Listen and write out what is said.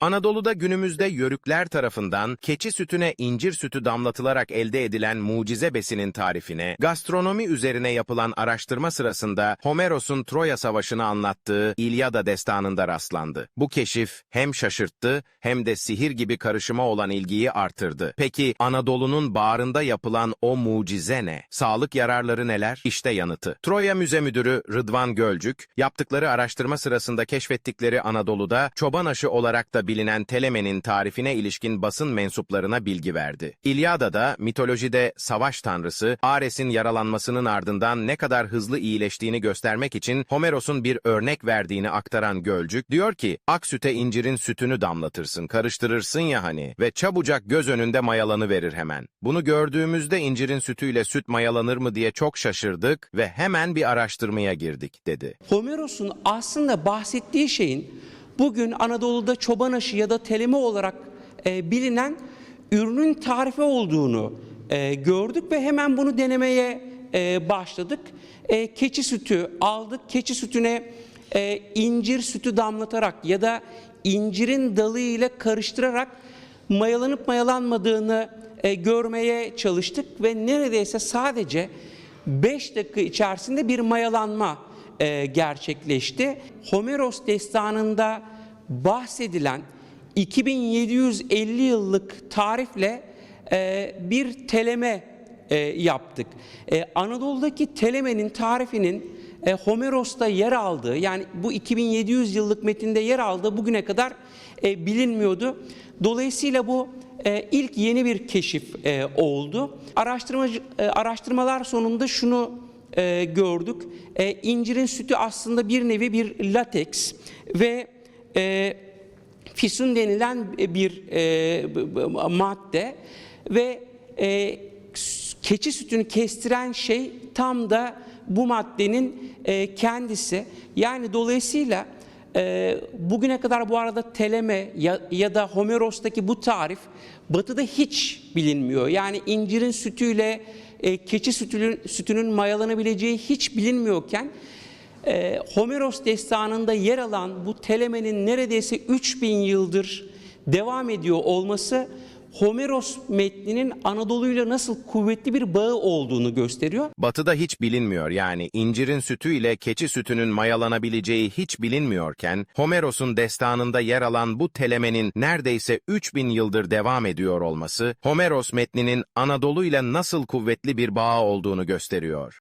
Anadolu'da günümüzde yörükler tarafından keçi sütüne incir sütü damlatılarak elde edilen mucize besinin tarifine, gastronomi üzerine yapılan araştırma sırasında Homeros'un Troya Savaşı'nı anlattığı İlyada destanında rastlandı. Bu keşif hem şaşırttı hem de sihir gibi karışıma olan ilgiyi artırdı. Peki Anadolu'nun bağrında yapılan o mucize ne? Sağlık yararları neler? İşte yanıtı. Troya Müze Müdürü Rıdvan Gölcük, yaptıkları araştırma sırasında keşfettikleri Anadolu'da çoban aşı olarak da bilinen telemenin tarifine ilişkin basın mensuplarına bilgi verdi. İlyada'da mitolojide savaş tanrısı Ares'in yaralanmasının ardından ne kadar hızlı iyileştiğini göstermek için Homeros'un bir örnek verdiğini aktaran Gölcük diyor ki ak süte incirin sütünü damlatırsın, karıştırırsın ya hani ve çabucak göz önünde mayalanı verir hemen. Bunu gördüğümüzde incirin sütüyle süt mayalanır mı diye çok şaşırdık ve hemen bir araştırmaya girdik dedi. Homeros'un aslında bahsettiği şeyin bugün Anadolu'da çoban aşı ya da teleme olarak e, bilinen ürünün tarifi olduğunu e, gördük ve hemen bunu denemeye e, başladık. E, keçi sütü aldık. Keçi sütüne e, incir sütü damlatarak ya da incirin dalı ile karıştırarak mayalanıp mayalanmadığını e, görmeye çalıştık ve neredeyse sadece 5 dakika içerisinde bir mayalanma e, gerçekleşti. Homeros destanında bahsedilen 2750 yıllık tarifle e, bir teleme e, yaptık. E, Anadolu'daki telemenin tarifinin e, Homeros'ta yer aldığı yani bu 2700 yıllık metinde yer aldığı bugüne kadar e, bilinmiyordu. Dolayısıyla bu e, ilk yeni bir keşif e, oldu. Araştırmacı, e, araştırmalar sonunda şunu e, gördük. E, incirin sütü aslında bir nevi bir lateks ve e, fisun denilen bir e, b- b- madde ve e, keçi sütünü kestiren şey tam da bu maddenin e, kendisi. Yani dolayısıyla e, bugüne kadar bu arada teleme ya, ya da Homeros'taki bu tarif batıda hiç bilinmiyor. Yani incirin sütüyle e, keçi sütünün, sütünün mayalanabileceği hiç bilinmiyorken e, Homeros destanında yer alan bu telemenin neredeyse 3000 yıldır devam ediyor olması Homeros metninin Anadolu'yla nasıl kuvvetli bir bağı olduğunu gösteriyor. Batıda hiç bilinmiyor yani incirin sütü ile keçi sütünün mayalanabileceği hiç bilinmiyorken Homeros'un destanında yer alan bu telemenin neredeyse 3000 yıldır devam ediyor olması Homeros metninin Anadolu ile nasıl kuvvetli bir bağ olduğunu gösteriyor.